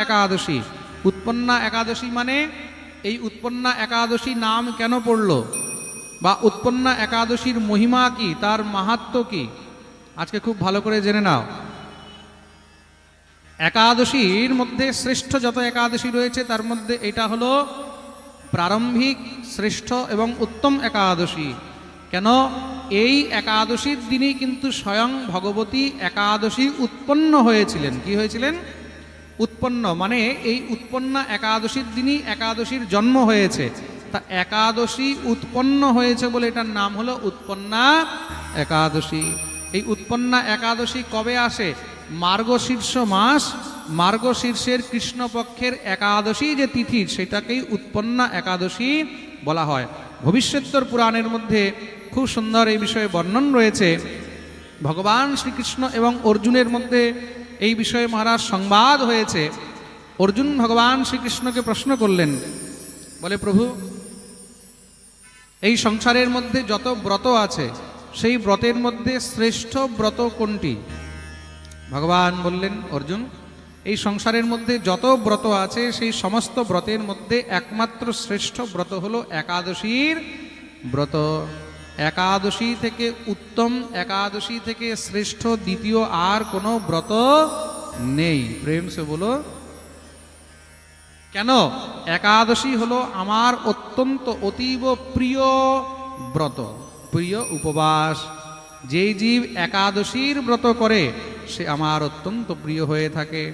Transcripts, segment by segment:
একাদশী। উৎপন্না একাদশী মানে এই উৎপন্না একাদশী নাম কেন পড়ল? বা উৎপন্না একাদশীর মহিমা কি? তার মাহাত্ম কি? আজকে খুব ভালো করে জেনে নাও। একাদশীর মধ্যে শ্রেষ্ঠ যত একাদশী রয়েছে, তার মধ্যে এটা হলো প্রারম্ভিক, শ্রেষ্ঠ এবং উত্তম একাদশী। কেন? এই একাদশীর দিনই কিন্তু স্বয়ং ভগবতী একাদশী উৎপন্ন হয়েছিলেন। কি হয়েছিলেন? উৎপন্ন মানে এই উৎপন্না একাদশীর দিনই একাদশীর জন্ম হয়েছে। তা একাদশী উৎপন্ন হয়েছে বলে এটার নাম হলো উৎপন্না একাদশী। এই উৎপন্না একাদশী কবে আসে? মার্গশীর্ষ মাস, মার্গশীর্ষের কৃষ্ণপক্ষের একাদশী যে তিথি, সেটাকেই উৎপন্না একাদশী বলা হয়। ভবিষ্যত্তর পুরাণের মধ্যে খুব সুন্দর এই বিষয়ে বর্ণন রয়েছে। ভগবান শ্রীকৃষ্ণ এবং অর্জুনের মধ্যে এই বিষয়ে মহারাজ সংবাদ হয়েছে। অর্জুন ভগবান শ্রীকৃষ্ণকে প্রশ্ন করলেন, বলে, প্রভু, এই সংসারের মধ্যে যত ব্রত আছে, সেই ব্রতের মধ্যে শ্রেষ্ঠ ব্রত কোনটি? ভগবান বললেন, অর্জুন, এই সংসারের মধ্যে যত ব্রত আছে, সেই সমস্ত ব্রতের মধ্যে একমাত্র শ্রেষ্ঠ ব্রত হলো একাদশীর ব্রত। একাদশী থেকে উত্তম, একাদশী থেকে শ্রেষ্ঠ, দ্বিতীয় আর কোনো ব্রত নেই। প্রেম সে বলো, কেন? একাদশী হলো আমার অত্যন্ত অতীব প্রিয় ব্রত, প্রিয় উপবাস। যেই জীব একাদশীর ব্রত করে, সে আমার অত্যন্ত প্রিয় হয়ে থাকে।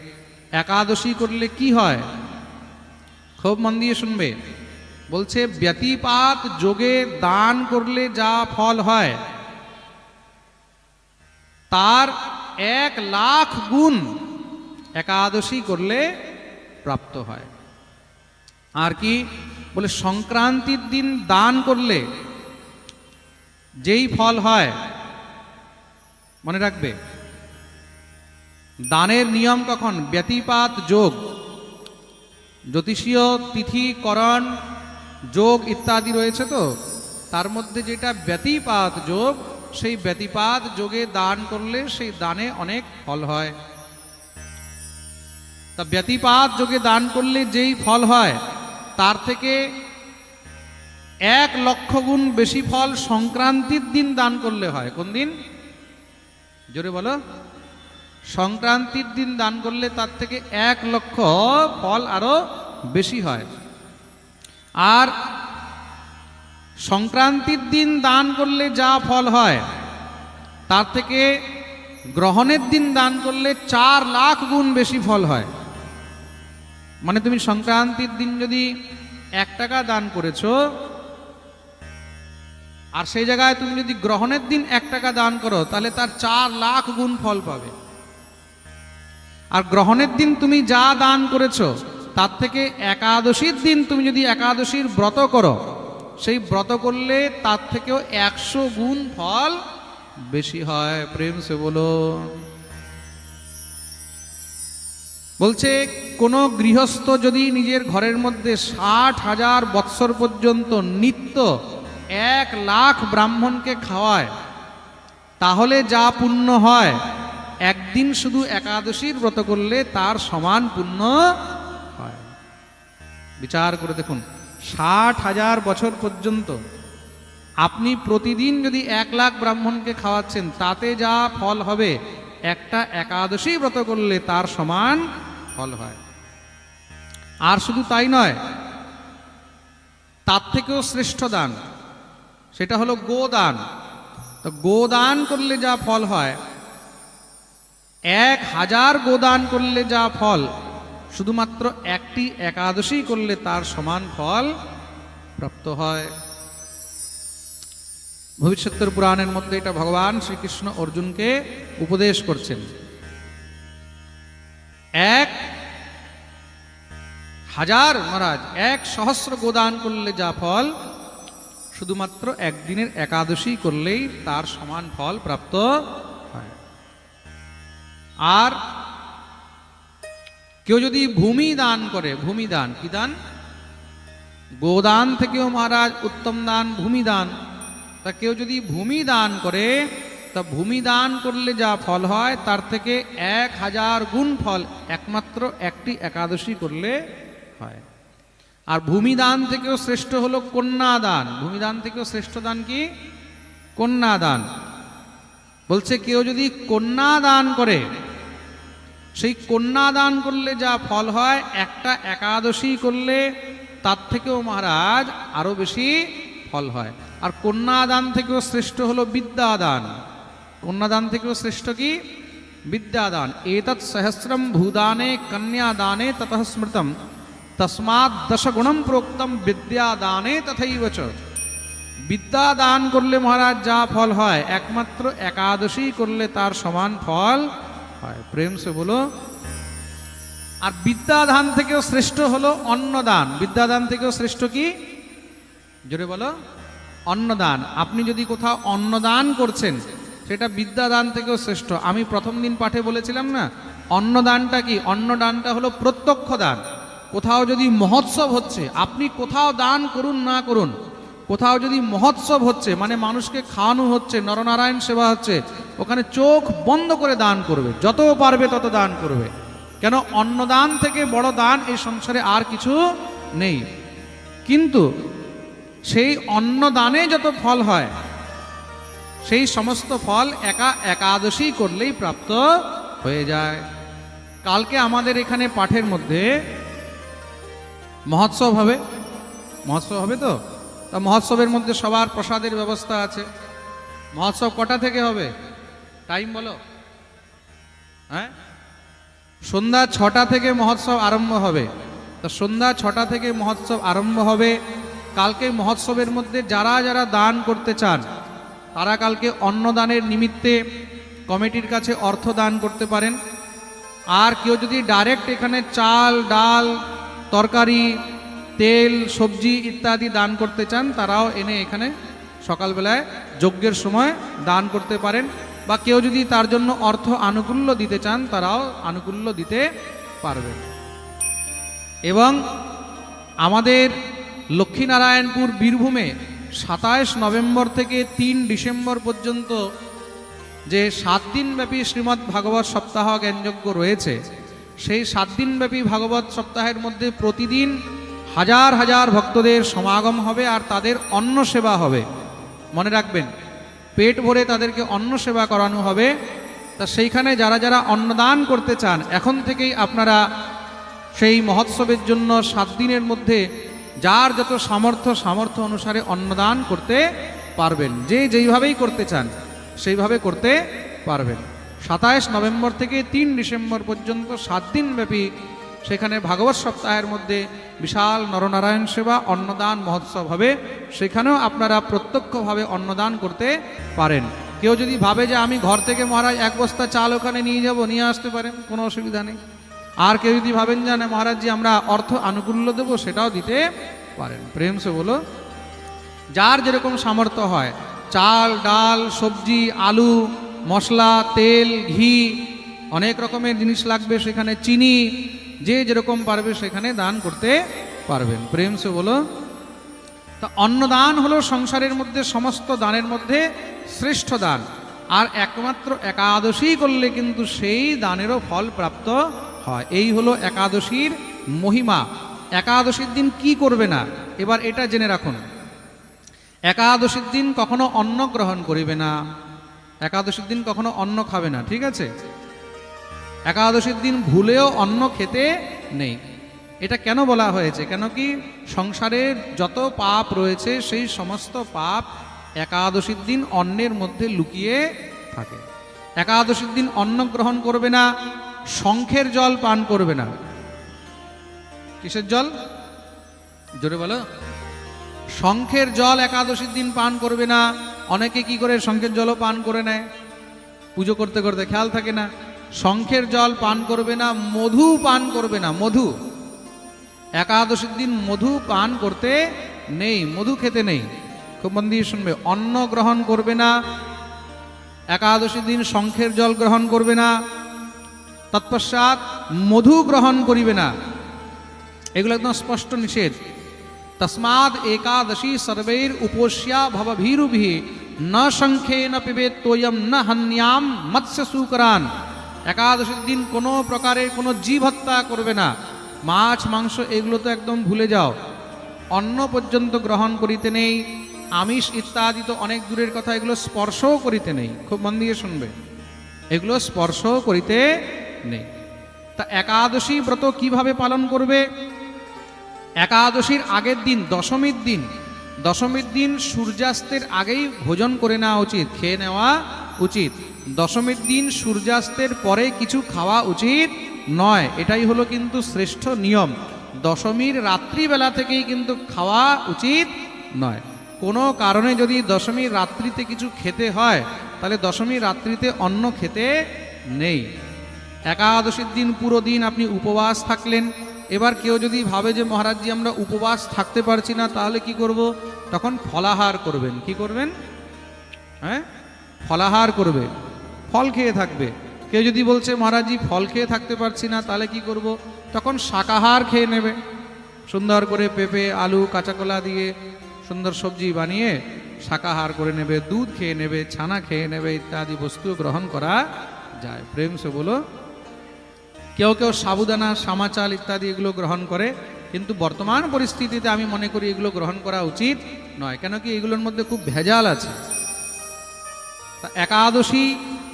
একাদশী করলে কি হয়? খুব মন দিয়ে শুনবে। বলছে, ব্যতিপাত যোগে দান করলে যা ফল হয়, তার এক লাখ গুণ একাদশী করলে প্রাপ্ত হয়। আর কি? বলে, সংক্রান্তির দিন দান করলে যেই ফল হয়, মনে রাখবে, দানের নিয়ম কখন? ব্যতিপাত যোগ, জ্যোতিষীয় তিথিকরণ যোগ ইত্যাদি রয়েছে তো, তার মধ্যে যেটা ব্যতিপাত যোগ, সেই ব্যতিপাত যোগে দান করলে সেই দানে অনেক ফল হয়। তা ব্যতিপাত যোগে দান করলে যেই ফল হয়, তার থেকে এক লক্ষ গুণ বেশি ফল সংক্রান্তির দিন দান করলে হয়। কোন দিন? জোরে বলো। সংক্রান্তির দিন দান করলে তার থেকে এক লক্ষ ফল আরও বেশি হয়। আর সংক্রান্তির দিন দান করলে যা ফল হয়, তার থেকে গ্রহণের দিন দান করলে চার লাখ গুণ বেশি ফল হয়। মানে তুমি সংক্রান্তির দিন যদি এক টাকা দান করেছ, আর সেই জায়গায় তুমি যদি গ্রহণের দিন এক টাকা দান করো, তাহলে তার চার লাখ গুণ ফল পাবে। আর গ্রহণের দিন তুমি যা দান করেছ তার থেকে একাদশীর দিন তুমি যদি একাদশীর ব্রত করো, সেই ব্রত করলে তার থেকেও একশো গুণ ফল বেশি হয়। প্রেম সে বলো। বলছে, কোনো গৃহস্থ যদি নিজের ঘরের মধ্যে ষাট হাজার বৎসর পর্যন্ত নিত্য এক লাখ ব্রাহ্মণকে খাওয়ায়, তাহলে যা পুণ্য হয়, একদিন শুধু একাদশীর ব্রত করলে তার সমান পুণ্য বিচার করে দেখুন, ষাট হাজার বছর পর্যন্ত আপনি প্রতিদিন যদি এক লাখ ব্রাহ্মণকে খাওয়াচ্ছেন, তাতে যা ফল হবে, একটা একাদশী ব্রত করলে তার সমান ফল হয়। আর শুধু তাই নয়, তার থেকেও শ্রেষ্ঠ দান, সেটা হলো গোদান। তো গোদান করলে যা ফল হয়, এক হাজার গোদান করলে যা ফল শুধুমাত্র একটি একাদশী করলে তার সমান ফল প্রাপ্ত হয়। ভবিষ্যতের পুরাণের মধ্যে এটা ভগবান শ্রীকৃষ্ণ অর্জুনকে উপদেশ করছেন। এক হাজার মহারাজ, এক সহস্র গোদান করলে যা ফল, শুধুমাত্র একদিনের একাদশী করলেই তার সমান ফল প্রাপ্ত হয়। আর কেউ যদি ভূমি দান করে ভূমি দান কি দান? গোদান থেকেও মহারাজ উত্তম দান ভূমি দান তা কেউ যদি ভূমি দান করে, তা ভূমি দান করলে যা ফল হয়, তার থেকে এক হাজার গুণ ফল, একমাত্র একটি একাদশী করলে হয়। আর ভূমিদান থেকেও শ্রেষ্ঠ হলো কন্যাদান। ভূমিদান থেকেও শ্রেষ্ঠ দান কি? কন্যাদান। বলছে কেউ যদি কন্যাদান করে সেই কন্যাদান করলে যা ফল হয়, একটা একাদশী করলে তার থেকেও মহারাজ আরও বেশি ফল হয়। আর কন্যাদান থেকেও শ্রেষ্ঠ হলো বিদ্যাদান। কন্যাদান থেকেও শ্রেষ্ঠ কি? বিদ্যাদান। এতৎ সহস্রম ভূদানে কন্যাদানে ততঃ স্মৃতম। তসমাৎ দশগুণম প্রোক্তম বিদ্যাদানে তথৈব বিদ্যা দান করলে মহারাজ যা ফল হয়, একমাত্র একাদশী করলে তার সমান ফল হয়। প্রেম সে বলো, আর বিদ্যাদান থেকেও শ্রেষ্ঠ হলো অন্নদান। বিদ্যাদান থেকেও শ্রেষ্ঠ কি? জোরে বলো, অন্নদান। আপনি যদি কোথাও অন্নদান করছেন, সেটা বিদ্যাদান থেকেও শ্রেষ্ঠ। আমি প্রথম দিন পাঠে বলেছিলাম না, অন্নদানটা কি? অন্নদানটা হলো প্রত্যক্ষ দান কোথাও যদি মহোৎসব হচ্ছে, আপনি কোথাও দান করুন, না করুন কোথাও যদি মহোৎসব হচ্ছে মানে মানুষকে খাওয়ানো হচ্ছে, নরনারায়ণ সেবা হচ্ছে, ওখানে চোখ বন্ধ করে দান করবে। যত পারবে তত দান করবে। কেন? অন্নদান থেকে বড় দান এই সংসারে আর কিছু নেই। কিন্তু সেই অন্নদানে যত ফল হয়, সেই সমস্ত ফল একা একাদশী করলেই প্রাপ্ত হয়ে যায়। কালকে আমাদের এখানে পাঠের মধ্যে মহোৎসব হবে। মহোৎসব হবে তো? তা মহোৎসবের মধ্যে সবার প্রসাদের ব্যবস্থা আছে। মহোৎসব কটা থেকে হবে? টাইম বলো। হ্যাঁ? সন্ধ্যা ছটা থেকে মহোৎসব আরম্ভ হবে। তা সন্ধ্যা ছটা থেকে মহোৎসব আরম্ভ হবে। কালকে মহোৎসবের মধ্যে যারা যারা দান করতে চান, তারা কালকে অন্নদানের নিমিত্তে কমিটির কাছে অর্থ দান করতে পারেন। আর কেউ যদি ডাইরেক্ট এখানে চাল, ডাল, তরকারি তেল, সবজি ইত্যাদি দান করতে চান, তারাও এনে এখানে সকালবেলায় যজ্ঞের সময় দান করতে পারেন। বা কেউ যদি তার জন্য অর্থ আনুকূল্য দিতে চান, তারাও আনুকূল্য দিতে পারবেন। এবং আমাদের লক্ষ্মীনারায়ণপুর বীরভূমে সাতাশ নভেম্বর থেকে তিন ডিসেম্বর পর্যন্ত যে সাত দিনব্যাপী শ্রীমদ্ ভাগবত সপ্তাহ জ্ঞানযজ্ঞ রয়েছে, সেই সাত দিনব্যাপী ভাগবত সপ্তাহের মধ্যে প্রতিদিন হাজার হাজার ভক্তদের সমাগম হবে আর তাদের অন্ন সেবা হবে। মনে রাখবেন, পেট ভরে তাদেরকে অন্ন সেবা করানো হবে। তা সেইখানে যারা যারা অন্নদান করতে চান, এখন থেকেই আপনারা সেই মহোৎসবের জন্য সাত দিনের মধ্যে যার যত সামর্থ্য সামর্থ্য অনুসারে অন্নদান করতে পারবেন। যে যেইভাবেই করতে চান, সেইভাবে করতে পারবেন। সাতাইশ নভেম্বর থেকে তিন ডিসেম্বর পর্যন্ত সাত দিন ব্যাপী সেখানে ভাগবত সপ্তাহের মধ্যে বিশাল নরনারায়ণ সেবা, অন্নদান, মহোৎসব হবে। সেখানেও আপনারা প্রত্যক্ষভাবে অন্নদান করতে পারেন। কেউ যদি ভাবে যে আমি ঘর থেকে মহারাজ এক বস্তা চাল ওখানে নিয়ে যাব, নিয়ে আসতে পারেন, কোনো অসুবিধা নেই। আর কেউ যদি ভাবেন যে না মহারাজজি আমরা অর্থ আনুকূল্য দেবো, সেটাও দিতে পারেন। প্রেম সে বলো, যার যেরকম সামর্থ্য হয়, চাল, ডাল, সবজি, আলু, মশলা, তেল, ঘি, অনেক রকমের জিনিস লাগবে সেখানে, চিনি যে যেরকম পারবে সেখানে দান করতে পারবেন। প্রেম সে বলো, তা অন্নদান হলো সংসারের মধ্যে সমস্ত দানের মধ্যে শ্রেষ্ঠ দান, আর একমাত্র একাদশী করলে কিন্তু সেই দানেরও ফল প্রাপ্ত হয়। এই হলো একাদশীর মহিমা। একাদশীর দিন কি করবে না? এবার এটা জেনে রাখুন। একাদশীর দিন কখনো অন্ন গ্রহণ করিবে না। একাদশীর দিন কখনো অন্ন খাবে না, ঠিক আছে? একাদশীর দিন ভুলেও অন্ন খেতে নেই। এটা কেন বলা হয়েছে? কেন কি সংসারের যত পাপ রয়েছে, সেই সমস্ত পাপ একাদশীর দিন অন্নের মধ্যে লুকিয়ে থাকে। একাদশীর দিন অন্ন গ্রহণ করবে না, শঙ্খের জল পান করবে না। কিসের জল? জোরে বলো। শঙ্খের জল একাদশীর দিন পান করবে না, অনেকে কি করে শঙ্খের জলও পান করে নেয়? পুজো করতে করতে খেয়াল থাকে না। শঙ্খের জল পান করবে না, মধু পান করবে না, মধু। একাদশীর দিন মধু পান করতে নেই, মধু খেতে নেই। খুব মন দিয়ে শুনবে, অন্ন গ্রহণ করবে না, একাদশীর দিন শঙ্খের জল গ্রহণ করবে না, তৎপশ্চাৎ মধু গ্রহণ করিবে না। এগুলো একদম স্পষ্ট নিষেধ। তসমাদ একাদশী সর্বৈর উপস্যা ভবভীরুভি, ন সংখ্যে ন পিবে তোয়ম ন হন্যাম মৎস্য সুকরান একাদশীর দিন কোনো প্রকারের কোনো জীব হত্যা করবে না। মাছ, মাংস এগুলো তো একদম ভুলে যাও। অন্ন পর্যন্ত গ্রহণ করিতে নেই। আমিষ ইত্যাদি তো অনেক দূরের কথা, এগুলো স্পর্শও করিতে নেই। খুব মন দিয়ে শুনবে। এগুলো স্পর্শও করিতে নেই। তা একাদশী ব্রত কীভাবে পালন করবে? একাদশীর আগের দিন, দশমীর দিন দশমীর দিন সূর্যাস্তের আগেই ভোজন করে নেওয়া উচিত, খেয়ে নেওয়া উচিত। দশমীর দিন সূর্যাস্তের পরে কিছু খাওয়া উচিত নয়। এটাই হলো কিন্তু শ্রেষ্ঠ নিয়ম। দশমীর রাত্রিবেলা থেকেই কিন্তু খাওয়া উচিত নয়। কোনো কারণে যদি দশমীর রাত্রিতে কিছু খেতে হয়, তাহলে দশমীর রাত্রিতে অন্ন খেতে নেই। একাদশীর দিন পুরো দিন আপনি উপবাস থাকলেন। এবার কেউ যদি ভাবে যে, মহারাজজি, আমরা উপবাস থাকতে পারছি না, তাহলে কি করব? তখন ফলাহার করবেন। কি করবেন? হ্যাঁ? ফলাহার করবে ফল খেয়ে থাকবে। কেউ যদি বলছে মহারাজজি ফল খেয়ে থাকতে পারছি না, তাহলে কি করব? তখন শাকাহার খেয়ে নেবে। সুন্দর করে পেঁপে, আলু, কাঁচাকলা দিয়ে সুন্দর সবজি বানিয়ে শাকাহার করে নেবে, দুধ খেয়ে নেবে, ছানা খেয়ে নেবে, ইত্যাদি বস্তু গ্রহণ করা যায়। প্রেম সে বলো, কেউ কেউ সাবুদানা, সামাচাল ইত্যাদি এগুলো গ্রহণ করে, কিন্তু বর্তমান পরিস্থিতিতে আমি মনে করি এগুলো গ্রহণ করা উচিত নয়। কেন কি এগুলোর মধ্যে খুব ভেজাল আছে। তা একাদশী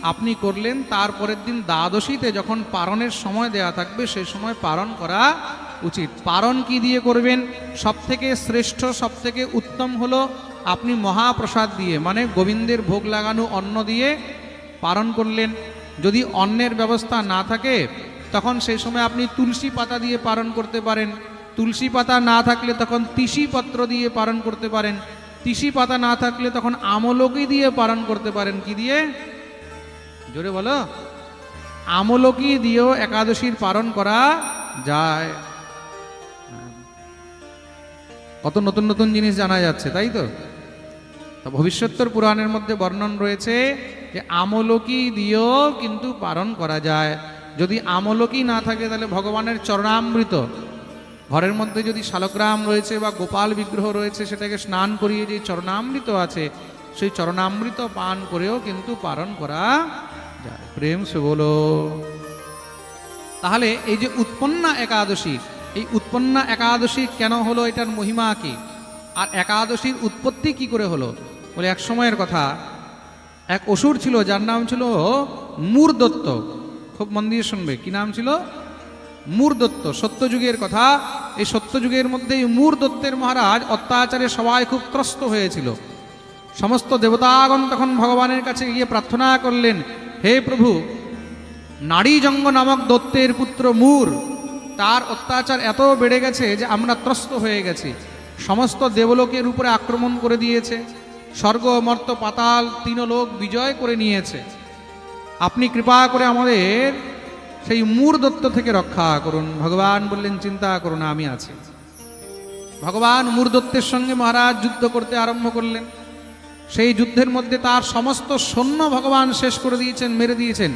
আপনি করলেন তারপরের দিন দ্বাদশীতে যখন পারণের সময় দেয়া থাকবে সেই সময় পারণ করা উচিত। পারণ কি দিয়ে করবেন? সব থেকে শ্রেষ্ঠ সব থেকে উত্তম হলো আপনি মহাপ্রসাদ দিয়ে মানে গোবিন্দের ভোগ লাগানো অন্ন দিয়ে পারণ করলেন। যদি অন্নের ব্যবস্থা না থাকে, তখন সেই সময় আপনি তুলসী পাতা দিয়ে পালন করতে পারেন। তুলসী পাতা না থাকলে তখন তিসি পত্র দিয়ে পালন করতে পারেন। তিসি পাতা না থাকলে তখন আমলকি দিয়ে পালন করতে পারেন। কি দিয়ে? জোরে বলো। আমলকি দিয়েও একাদশীর পালন করা যায়। কত নতুন নতুন জিনিস জানা যাচ্ছে, তাই তো? তা ভবিষ্যত্তর পুরাণের মধ্যে বর্ণন রয়েছে যে আমলকি দিয়েও কিন্তু পালন করা যায়। যদি আমলকি না থাকে তাহলে ভগবানের চরণামৃত। ঘরের মধ্যে যদি শালগ্রাম রয়েছে বা গোপাল বিগ্রহ রয়েছে, সেটাকে স্নান করিয়ে যে চরণামৃত আছে, সেই চরণামৃত পান করেও কিন্তু পালন করা যায়। প্রেম সে বলো। তাহলে এই যে উৎপন্না একাদশী, এই উৎপন্না একাদশী কেন হলো এটার মহিমা কি? আর একাদশীর উৎপত্তি কি করে হলো? বলে এক সময়ের কথা। এক অসুর ছিল, যার নাম ছিল মূর দত্ত খুব মন দিয়ে শুনবে। কি নাম ছিল? মূর দত্ত সত্যযুগের কথা। এই সত্যযুগের মধ্যে এই মূর দত্তের মহারাজ অত্যাচারে সবাই খুব ত্রস্ত হয়েছিল। সমস্ত দেবতাগণ তখন ভগবানের কাছে গিয়ে প্রার্থনা করলেন হে প্রভু, নারী জঙ্গ নামক দত্তের পুত্র মূর, তার অত্যাচার এত বেড়ে গেছে যে আমরা ত্রস্ত হয়ে গেছি। সমস্ত দেবলোকের উপরে আক্রমণ করে দিয়েছে। স্বর্গ, মর্ত, পাতাল, তিনলোক বিজয় করে নিয়েছে। আপনি কৃপা করে আমাদের সেই মূর দত্ত থেকে রক্ষা করুন। ভগবান বললেন, চিন্তা করুন আমি আছি। ভগবান মূর দত্তের সঙ্গে মহারাজ যুদ্ধ করতে আরম্ভ করলেন। সেই যুদ্ধের মধ্যে তার সমস্ত সৈন্য ভগবান শেষ করে দিয়েছেন, মেরে দিয়েছেন।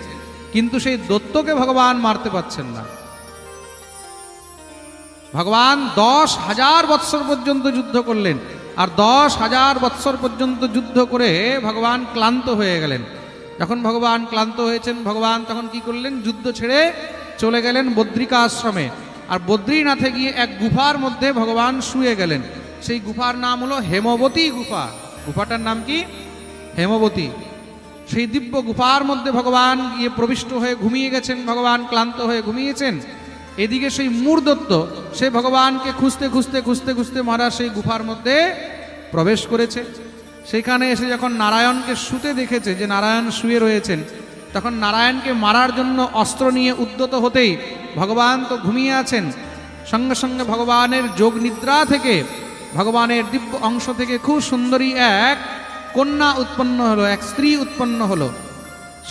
কিন্তু সেই দত্তকে ভগবান মারতে পারছেন না। ভগবান দশ হাজার বৎসর পর্যন্ত যুদ্ধ করলেন আর দশ হাজার বৎসর পর্যন্ত যুদ্ধ করে ভগবান ক্লান্ত হয়ে গেলেন। যখন ভগবান ক্লান্ত হয়েছেন, ভগবান তখন কি করলেন? যুদ্ধ ছেড়ে চলে গেলেন বদ্রিকা আশ্রমে। আর বদ্রীনাথে গিয়ে এক গুফার মধ্যে ভগবান শুয়ে গেলেন। সেই গুফার নাম হলো হেমবতী গুফা। গুফাটার নাম কি? হেমবতী। সেই দিব্য গুফার মধ্যে ভগবান গিয়ে প্রবিষ্ট হয়ে ঘুমিয়ে গেছেন, ভগবান ক্লান্ত হয়ে ঘুমিয়েছেন। এদিকে সেই মূর্দত্ত সে ভগবানকে খুঁজতে খুঁজতে খুঁজতে খুঁজতে মারা সেই গুফার মধ্যে প্রবেশ করেছে। সেখানে এসে যখন নারায়ণকে শুতে দেখেছে যে নারায়ণ শুয়ে রয়েছেন, তখন নারায়ণকে মারার জন্য অস্ত্র নিয়ে উদ্যত হতেই ভগবান তো ঘুমিয়ে আছেন। সঙ্গে সঙ্গে ভগবানের যোগ নিদ্রা থেকে ভগবানের দিব্য অংশ থেকে খুব সুন্দরী এক কন্যা উৎপন্ন হলো এক স্ত্রী উৎপন্ন হলো।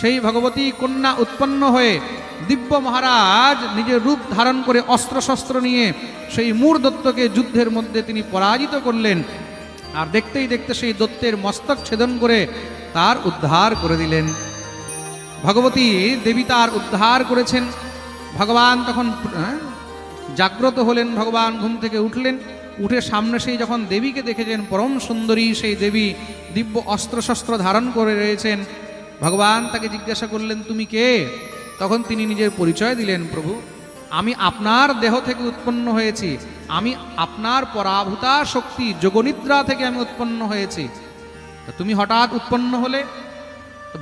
সেই ভগবতী কন্যা উৎপন্ন হয়ে দিব্য মহারাজ নিজের রূপ ধারণ করে অস্ত্রশস্ত্র নিয়ে সেই মূর দত্তকে যুদ্ধের মধ্যে তিনি পরাজিত করলেন। আর দেখতেই দেখতে সেই দত্তের মস্তক ছেদন করে তার উদ্ধার করে দিলেন। ভগবতী দেবী তার উদ্ধার করেছেন। ভগবান তখন হ্যাঁ, জাগ্রত হলেন ভগবান ঘুম থেকে উঠলেন। উঠে সামনে সেই যখন দেবীকে দেখেছেন, পরম সুন্দরী সেই দেবী দিব্য অস্ত্রশস্ত্র ধারণ করে রয়েছেন। ভগবান তাকে জিজ্ঞাসা করলেন, তুমি কে? তখন তিনি নিজের পরিচয় দিলেন, প্রভু, আমি আপনার দেহ থেকে উৎপন্ন হয়েছি। আমি আপনার পরাভূতা শক্তি যোগনিদ্রা থেকে আমি উৎপন্ন হয়েছি। তুমি হঠাৎ উৎপন্ন হলে?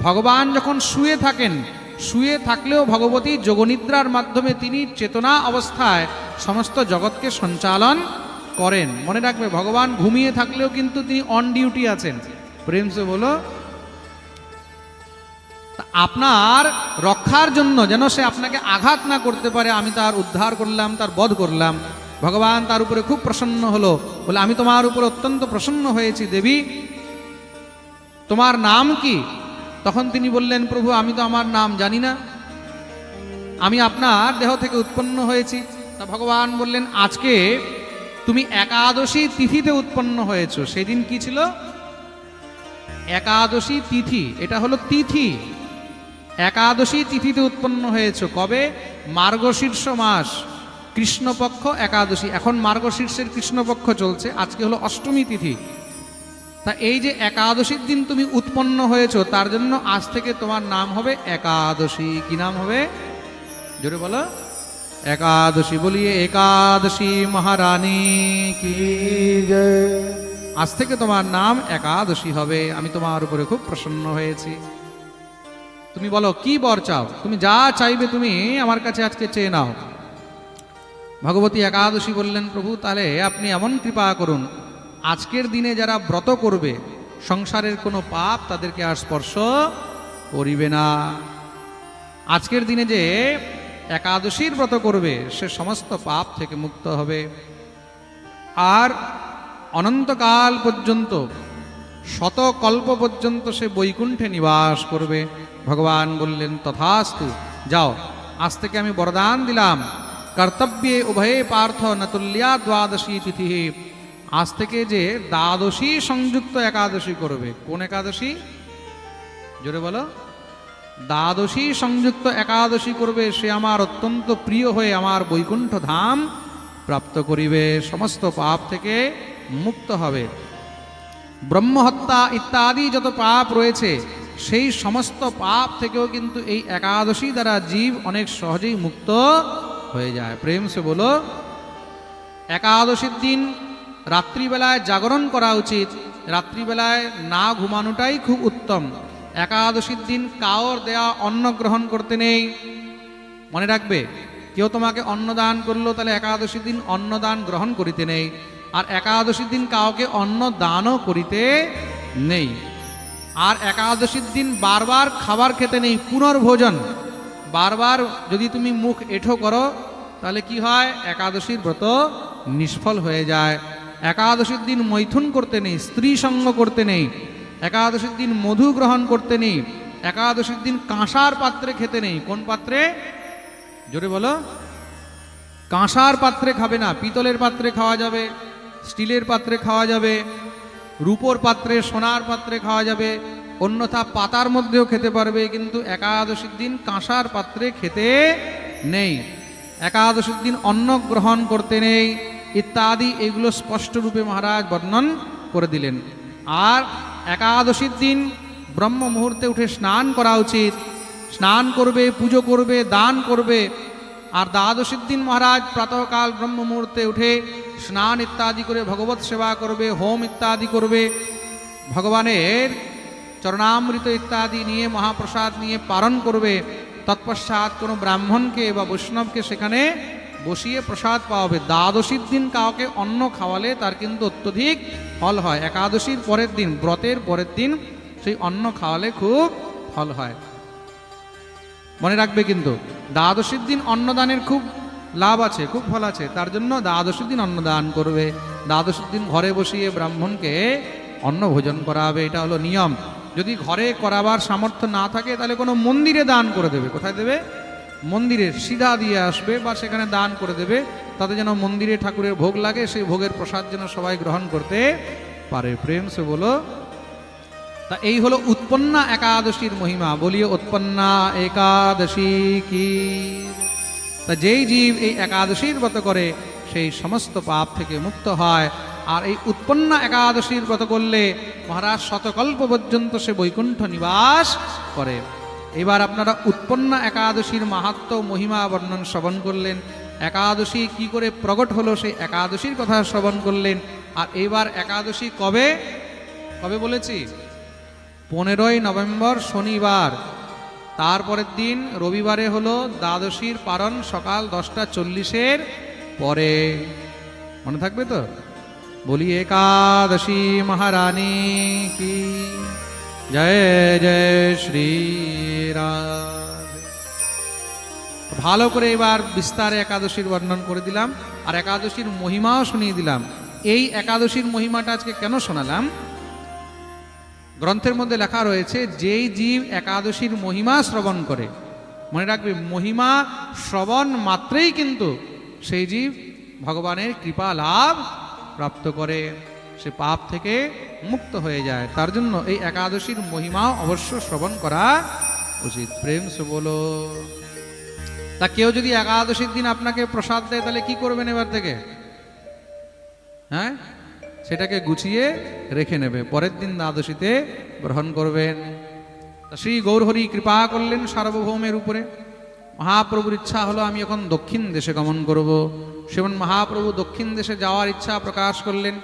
ভগবান যখন শুয়ে থাকেন, শুয়ে থাকলেও ভগবতী যোগনিদ্রার মাধ্যমে তিনি চেতনা অবস্থায় সমস্ত জগৎকে সঞ্চালন করেন। মনে রাখবে, ভগবান ঘুমিয়ে থাকলেও কিন্তু তিনি অন ডিউটি আছেন। প্রেম সে বলো আপনার রক্ষার জন্য যেন সে আপনাকে আঘাত না করতে পারে, আমি তার উদ্ধার করলাম, তার বধ করলাম। ভগবান তার উপরে খুব প্রসন্ন হলো। বলে, আমি তোমার উপর অত্যন্ত প্রসন্ন হয়েছি, দেবী। তোমার নাম কি? তখন তিনি বললেন, প্রভু, আমি তো আমার নাম জানি না। আমি আপনার দেহ থেকে উৎপন্ন হয়েছি। তা ভগবান বললেন, আজকে তুমি একাদশী তিথিতে উৎপন্ন হয়েছো। সেদিন কি ছিল? একাদশী তিথি, এটা হলো তিথি। একাদশী তিথিতে উৎপন্ন হয়েছ কবে? মার্গশীর্ষ মাস। কৃষ্ণপক্ষ একাদশী। এখন মার্গশীর্ষের কৃষ্ণপক্ষ চলছে। আজকে হলো অষ্টমী তিথি। তা এই যে একাদশীর দিন তুমি উৎপন্ন হয়েছো, তার জন্য আজ থেকে তোমার নাম হবে একাদশী। কি নাম হবে? জোরে বলো। একাদশী বলিয়ে একাদশী মহারানী কি আজ থেকে তোমার নাম একাদশী হবে, আমি তোমার উপরে খুব প্রসন্ন হয়েছি। তুমি বলো, কি বর চাও? তুমি যা চাইবে তুমি আমার কাছে আজকে চেয়ে নাও। ভগবতী একাদশী বললেন, প্রভু, তাহলে আপনি এমন কৃপা করুন। আজকের দিনে যারা ব্রত করবে, সংসারের কোনো পাপ তাদেরকে আর স্পর্শ করিবে না। আজকের দিনে যে একাদশীর ব্রত করবে, সে সমস্ত পাপ থেকে মুক্ত হবে। আর অনন্তকাল পর্যন্ত শত কল্প পর্যন্ত সে বৈকুণ্ঠে নিবাস করবে। ভগবান বললেন, তথাস্তু, যাও। আজ থেকে আমি বরদান দিলাম। কর্তব্যে উভয়ে পার্থ নতুল্যা দ্বাদশী তিথি। আজ থেকে যে দ্বাদশী সংযুক্ত একাদশী করবে। কোন একাদশী? জোরে বলো। দ্বাদশী সংযুক্ত একাদশী করবে সে আমার অত্যন্ত প্রিয় হয়ে আমার বৈকুণ্ঠ ধাম প্রাপ্ত করিবে। সমস্ত পাপ থেকে মুক্ত হবে। ব্রহ্মহত্যা ইত্যাদি যত পাপ রয়েছে, সেই সমস্ত পাপ থেকেও কিন্তু এই একাদশী দ্বারা জীব অনেক সহজেই মুক্ত হয়ে যায়। প্রেম সে বলো, একাদশীর দিন রাত্রিবেলায় জাগরণ করা উচিত। রাত্রিবেলায় না ঘুমানোটাই খুব উত্তম। একাদশীর দিন কাওর দেয়া অন্ন গ্রহণ করতে নেই। মনে রাখবে, কেউ তোমাকে অন্নদান করল, তাহলে একাদশীর দিন অন্নদান গ্রহণ করিতে নেই। আর একাদশীর দিন কাউকে অন্ন দানও করিতে নেই। আর একাদশীর দিন বারবার খাবার খেতে নেই, পুনর্ভোজন। বারবার যদি তুমি মুখ এঠো করো, তাহলে কি হয়? একাদশীর ব্রত নিষ্ফল হয়ে যায়। একাদশীর দিন মৈথুন করতে নেই, স্ত্রী সঙ্গ করতে নেই। একাদশীর দিন মধু গ্রহণ করতে নেই, একাদশীর দিন কাঁসার পাত্রে খেতে নেই। কোন পাত্রে? জোরে বলো। কাঁসার পাত্রে খাবে না, পিতলের পাত্রে খাওয়া যাবে, স্টিলের পাত্রে খাওয়া যাবে, রূপোর পাত্রে, সোনার পাত্রে খাওয়া যাবে, অন্যথা পাতার মধ্যেও খেতে পারবে, কিন্তু একাদশীর দিন কাঁসার পাত্রে খেতে নেই। একাদশীর দিন অন্ন গ্রহণ করতে নেই, ইত্যাদি, এগুলো স্পষ্ট রূপে মহারাজ বর্ণন করে দিলেন। আর একাদশীর দিন ব্রহ্ম মুহূর্তে উঠে স্নান করা উচিত। স্নান করবে, পুজো করবে, দান করবে। আর দ্বাদশীর দিন মহারাজ, প্রাতঃকাল ব্রহ্ম মুহূর্তে উঠে স্নান ইত্যাদি করে ভগবত সেবা করবে, হোম ইত্যাদি করবে। ভগবানের চরণামৃত ইত্যাদি নিয়ে, মহাপ্রসাদ নিয়ে পালন করবে। তৎপশ্চাৎ কোনো ব্রাহ্মণকে বা বৈষ্ণবকে সেখানে বসিয়ে প্রসাদ পাওয়া হবে দ্বাদশীর দিন কাউকে অন্ন খাওয়ালে তার কিন্তু অত্যধিক ফল হয়। একাদশীর পরের দিন, ব্রতের পরের দিন সেই অন্ন খাওয়ালে খুব ফল হয়। মনে রাখবে কিন্তু, দ্বাদশীর দিন অন্নদানের খুব লাভ আছে, খুব ফল আছে। তার জন্য দ্বাদশীর দিন অন্নদান করবে। দ্বাদশীর দিন ঘরে বসিয়ে ব্রাহ্মণকে অন্ন ভোজন করাবে। এটা হলো নিয়ম। যদি ঘরে করাবার সামর্থ্য না থাকে, তাহলে কোনো মন্দিরে দান করে দেবে। কোথায় দেবে? মন্দিরে সিধা দিয়ে আসবে বা সেখানে দান করে দেবে, তাতে যেন মন্দিরে ঠাকুরের ভোগ লাগে, সেই ভোগের প্রসাদ যেন সবাই গ্রহণ করতে পারে। প্রেম সে বলো, তা এই হলো উৎপন্না একাদশীর মহিমা। বলিয়ে উৎপন্না একাদশী কি? তা যেই জীব এই একাদশীর ব্রত করে, সেই সমস্ত পাপ থেকে মুক্ত হয়। আর এই উৎপন্ন একাদশীর ব্রত করলে মহারাজ শতকল্প পর্যন্ত সে বৈকুণ্ঠ নিবাস করে। এবার আপনারা উৎপন্ন একাদশীর মাহাত্ম মহিমা বর্ণন শ্রবণ করলেন। একাদশী কি করে প্রকট হলো সেই একাদশীর কথা শ্রবণ করলেন। আর এবার একাদশী কবে? কবে বলেছি? পনেরোই নভেম্বর শনিবার। তারপরের দিন রবিবারে হলো দ্বাদশীর পারণ সকাল দশটা চল্লিশের পরে। মনে থাকবে তো? বলি একাদশী মহারানী কি জয় জয় শ্রী ভালো করে এবার বিস্তারে একাদশীর বর্ণন করে দিলাম, আর একাদশীর মহিমাও শুনিয়ে দিলাম। এই একাদশীর মহিমাটা আজকে কেন শোনালাম? গ্রন্থের মধ্যে লেখা রয়েছে, যেই জীব একাদশীর মহিমা শ্রবণ করে, মনে রাখবে, মহিমা শ্রবণ মাত্রেই কিন্তু সেই জীব ভগবানের কৃপা লাভ প্রাপ্ত করে। সে পাপ থেকে মুক্ত হয়ে যায়। তার জন্য এই একাদশীর মহিমা অবশ্য শ্রবণ করা উচিত। প্রেম সে বলো, তা কেউ যদি একাদশীর দিন আপনাকে প্রসাদ দেয়, তাহলে কি করবেন এবার থেকে? হ্যাঁ? সেটাকে গুছিয়ে রেখে নেবে। পরের দিন দ্বাদশীতে গ্রহণ করবেন। শ্রী গৌরহরি কৃপা করলেন সার্বভৌমের উপরে। মহাপ্রভুর ইচ্ছা হলো আমি এখন দক্ষিণ দেশে গমন করব। সেমন মহাপ্রভু দক্ষিণ দেশে যাওয়ার ইচ্ছা প্রকাশ করলেন।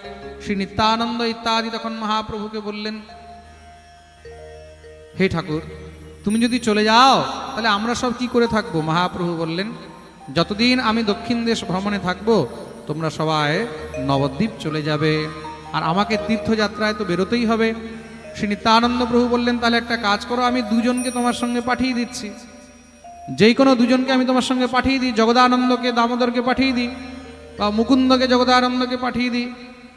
শ্রী নিত্যানন্দ ইত্যাদি তখন মহাপ্রভুকে বললেন, হে ঠাকুর, তুমি যদি চলে যাও, তাহলে আমরা সব কি করে থাকব? মহাপ্রভু বললেন, যতদিন আমি দক্ষিণ দেশ ভ্রমণে থাকব, তোমরা সবাই নবদ্বীপ চলে যাবে। আর আমাকে তীর্থযাত্রায় তো বেরোতেই হবে। শ্রী নিত্যানন্দ প্রভু বললেন, তাহলে একটা কাজ করো, আমি দুজনকে তোমার সঙ্গে পাঠিয়ে দিচ্ছি। যেই কোনো দুজনকে আমি তোমার সঙ্গে পাঠিয়ে দিই, জগদানন্দকে, দামোদরকে পাঠিয়ে দিই, বা মুকুন্দকে, জগদানন্দকে পাঠিয়ে দিই।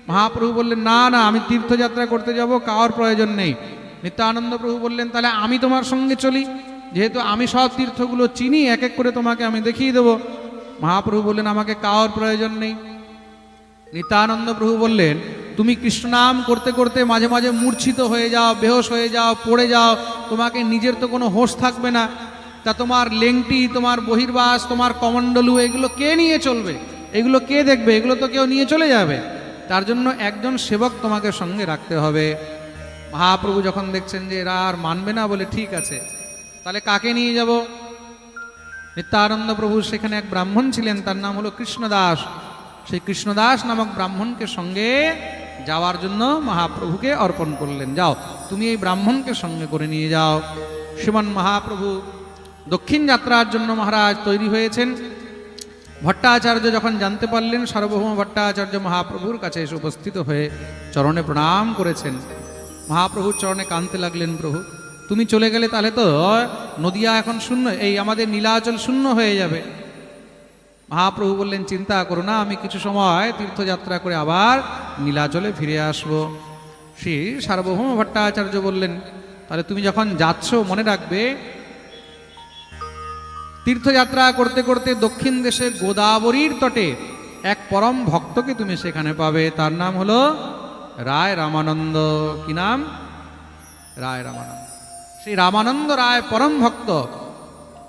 মহাপ্রভু বললেন, না না, আমি তীর্থযাত্রা করতে যাব কার প্রয়োজন নেই। নিত্যানন্দ প্রভু বললেন, তাহলে আমি তোমার সঙ্গে চলি। যেহেতু আমি সব তীর্থগুলো চিনি এক এক করে তোমাকে আমি দেখিয়ে দেবো। মহাপ্রভু বললেন, আমাকে কার প্রয়োজন নেই। নিত্যানন্দ প্রভু বললেন, তুমি কৃষ্ণ নাম করতে করতে মাঝে মাঝে মূর্ছিত হয়ে যাও, বেহোশ হয়ে যাও, পড়ে যাও। তোমাকে নিজের তো কোনো হোশ থাকবে না। তা তোমার লেংটি, তোমার বহির্বাস, তোমার কমণ্ডলু, এগুলো কে নিয়ে চলবে? এগুলো কে দেখবে? এগুলো তো কেউ নিয়ে চলে যাবে। তার জন্য একজন সেবক তোমাকে সঙ্গে রাখতে হবে। মহাপ্রভু যখন দেখছেন যে এরা আর মানবে না বলে ঠিক আছে, তাহলে কাকে নিয়ে যাব? নিত্যানন্দ প্রভু সেখানে এক ব্রাহ্মণ ছিলেন, তার নাম হলো কৃষ্ণদাস। সেই কৃষ্ণদাস নামক ব্রাহ্মণকে সঙ্গে যাওয়ার জন্য মহাপ্রভুকে অর্পণ করলেন। যাও, তুমি এই ব্রাহ্মণকে সঙ্গে করে নিয়ে যাও। শ্রীমান মহাপ্রভু দক্ষিণ যাত্রার জন্য মহারাজ তৈরি হয়েছেন। ভট্টাচার্য যখন জানতে পারলেন, সার্বভৌম ভট্টাচার্য মহাপ্রভুর কাছে এসে উপস্থিত হয়ে চরণে প্রণাম করেছেন। মহাপ্রভুর চরণে কানতে লাগলেন, প্রভু, তুমি চলে গেলে তাহলে তো নদিয়া এখন শূন্য, এই আমাদের নীলাচল শূন্য হয়ে যাবে। মহাপ্রভু বললেন, চিন্তা করো না, আমি কিছু সময় তীর্থযাত্রা করে আবার নীলাচলে ফিরে আসব। শ্রী সার্বভৌম ভট্টাচার্য বললেন, তাহলে তুমি যখন যাচ্ছ, মনে রাখবে তীর্থযাত্রা করতে করতে দক্ষিণ দেশে গোদাবরীর তটে এক পরম ভক্তকে তুমি সেখানে পাবে। তার নাম হলো রায় রামানন্দ। কি নাম? রায় রামানন্দ। সেই রামানন্দ রায় পরম ভক্ত।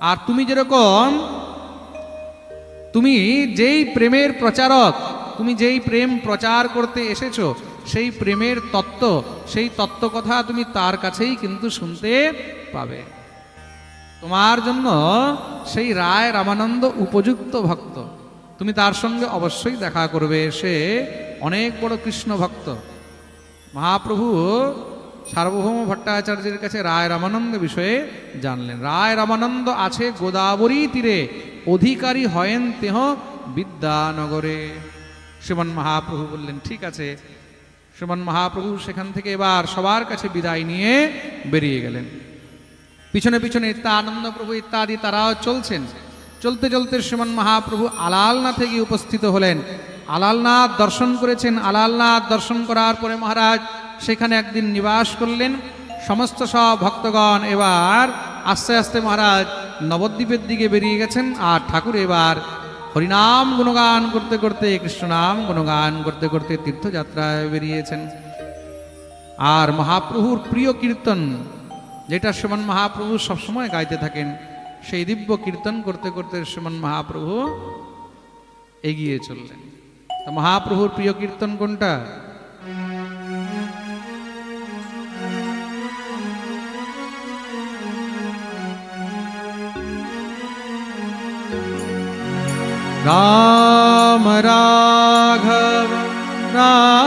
আর তুমি যেরকম, তুমি যেই প্রেমের প্রচারক, তুমি যেই প্রেম প্রচার করতে এসেছ, সেই প্রেমের তত্ত্ব, সেই তত্ত্ব কথা তুমি তার কাছেই কিন্তু শুনতে পাবে। তোমার জন্য সেই রায় রামানন্দ উপযুক্ত ভক্ত। তুমি তার সঙ্গে অবশ্যই দেখা করবে। সে অনেক বড় কৃষ্ণ ভক্ত। মহাপ্রভু সার্বভৌম ভট্টাচার্যের কাছে রায় রামানন্দ বিষয়ে জানলেন। রায় রামানন্দ আছে গোদাবরী তীরে। অধিকারী হয়েন তেহ বিদ্যানগরে। শ্রীমন মহাপ্রভু বললেন, ঠিক আছে। শ্রীমন মহাপ্রভু সেখান থেকে এবার সবার কাছে বিদায় নিয়ে বেরিয়ে গেলেন। পিছনে পিছনে আনন্দ প্রভু ইত্যাদি তারাও চলছেন। চলতে চলতে শ্রীমন মহাপ্রভু আলালনাথে গিয়ে উপস্থিত হলেন। আলালনাথ দর্শন করেছেন। আলালনাথ দর্শন করার পরে মহারাজ সেখানে একদিন নিবাস করলেন। সমস্ত সব ভক্তগণ এবার আস্তে আস্তে মহারাজ নবদ্বীপের দিকে বেরিয়ে গেছেন আর ঠাকুর এবার হরিনাম গুণগান করতে করতে, কৃষ্ণনাম গুণগান করতে করতে তীর্থযাত্রায় বেরিয়েছেন। আর মহাপ্রভুর প্রিয় কীর্তন যেটা শ্রীমান মহাপ্রভু সবসময় গাইতে থাকেন, সেই দিব্য কীর্তন করতে করতে শ্রীমান মহাপ্রভু এগিয়ে চললেন। মহাপ্রভুর প্রিয় কীর্তন কোনটা? রাম রাঘব, রাম